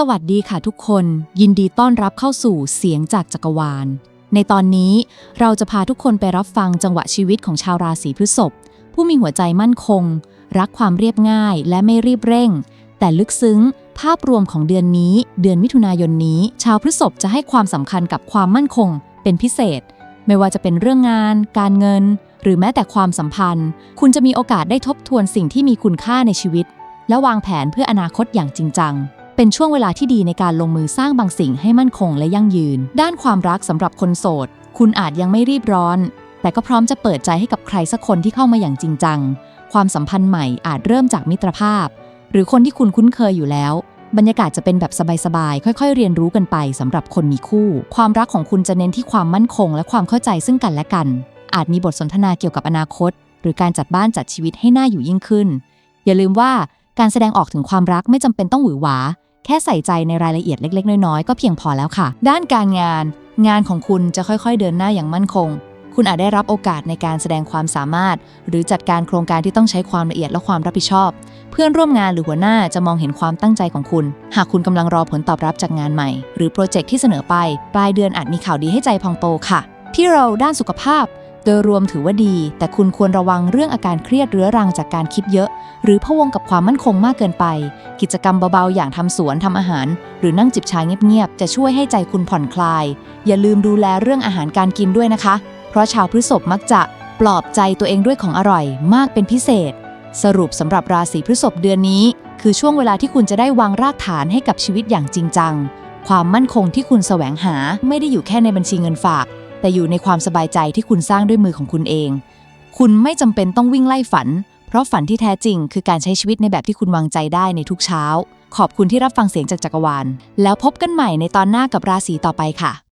สวัสดีค่ะทุกคน ยินดีต้อนรับเข้าสู่เสียงจากจักรวาล ในตอนนี้เราจะพาทุกคนไปรับฟังจังหวะชีวิตของชาวราศีพฤษภผู้มีหัวใจมั่นคง รักความเรียบง่ายและไม่รีบเร่ง แต่ลึกซึ้ง ภาพรวมของเดือนนี้ เดือนมิถุนายนนี้ ชาวพฤษภจะให้ความสำคัญกับความมั่นคง เป็นพิเศษ ไม่ว่าจะเป็นเรื่องงาน การเงิน หรือแม้แต่ความสัมพันธ์ คุณจะมีโอกาสได้ทบทวนสิ่งที่มีคุณค่าในชีวิต และวางแผนเพื่ออนาคตอย่างจริงจัง เป็นช่วงเวลาที่ดีในการลงมือสร้างบางสิ่งให้มั่นคงและยั่งยืน ด้านความรักสำหรับคนโสด คุณอาจยังไม่รีบร้อน แต่ก็พร้อมจะเปิดใจให้กับใครสักคนที่เข้ามาอย่างจริงจัง ความสัมพันธ์ใหม่อาจเริ่มจากมิตรภาพ หรือคนที่คุณคุ้นเคยอยู่แล้ว บรรยากาศจะเป็นแบบสบายๆ ค่อย ๆ เรียนรู้กันไปสำหรับคนมีคู่ ความรักของคุณจะเน้นที่ความมั่นคง และความเข้าใจซึ่งกันและกัน อาจมีบทสนทนาเกี่ยวกับอนาคต หรือการจัดบ้านจัดชีวิตให้หน่าอยู่ยิ่งขึ้น อย่าลืมว่าการแสดงออกถึงความรักไม่จำเป็นต้องหวือหวา แค่ใส่ใจในรายละเอียดเล็ก ๆ น้อย ๆ ก็เพียงพอแล้วค่ะ ด้านการงาน งานของคุณจะค่อยๆ เดินหน้าอย่างมั่นคง คุณอาจได้รับโอกาสในการแสดงความสามารถ หรือจัดการโครงการที่ต้องใช้ความละเอียดและความรับผิดชอบ เพื่อนร่วมงานหรือหัวหน้าจะมองเห็นความตั้งใจของคุณ หากคุณกำลังรอผลตอบรับจากงานใหม่ หรือโปรเจกต์ที่เสนอไป ปลายเดือนอาจมีข่าวดีให้ใจพองโตค่ะ พี่เราด้านสุขภาพ โดยรวมถือว่าดี แต่คุณควรระวังเรื่องอาการเครียดเรื้อรังจากการคิดเยอะ หรือพะวงกับความมั่นคงมากเกินไป กิจกรรมเบา ๆ อย่างทำสวนทำอาหาร หรือนั่งจิบชาเงียบ ๆ จะช่วยให้ใจคุณผ่อนคลาย อย่าลืมดูแลเรื่องอาหารการกินด้วยนะคะ เพราะชาวพฤษภมักจะปลอบใจตัวเองด้วยของอร่อยมากเป็นพิเศษ สรุปสำหรับราศีพฤษภเดือนนี้ คือช่วงเวลาที่คุณจะได้วางรากฐานให้กับชีวิตอย่างจริงจัง ความมั่นคงที่คุณแสวงหาไม่ได้อยู่แค่ในบัญชีเงินฝาก แต่อยู่ในความสบายใจที่คุณสร้างด้วยมือของคุณเอง คุณไม่จำเป็นต้องวิ่งไล่ฝัน เพราะฝันที่แท้จริง คือการใช้ชีวิตในแบบที่คุณวางใจได้ในทุกเช้า ขอบคุณที่รับฟังเสียงจากจักรวาล แล้วพบกันใหม่ในตอนหน้ากับราศีต่อไปค่ะ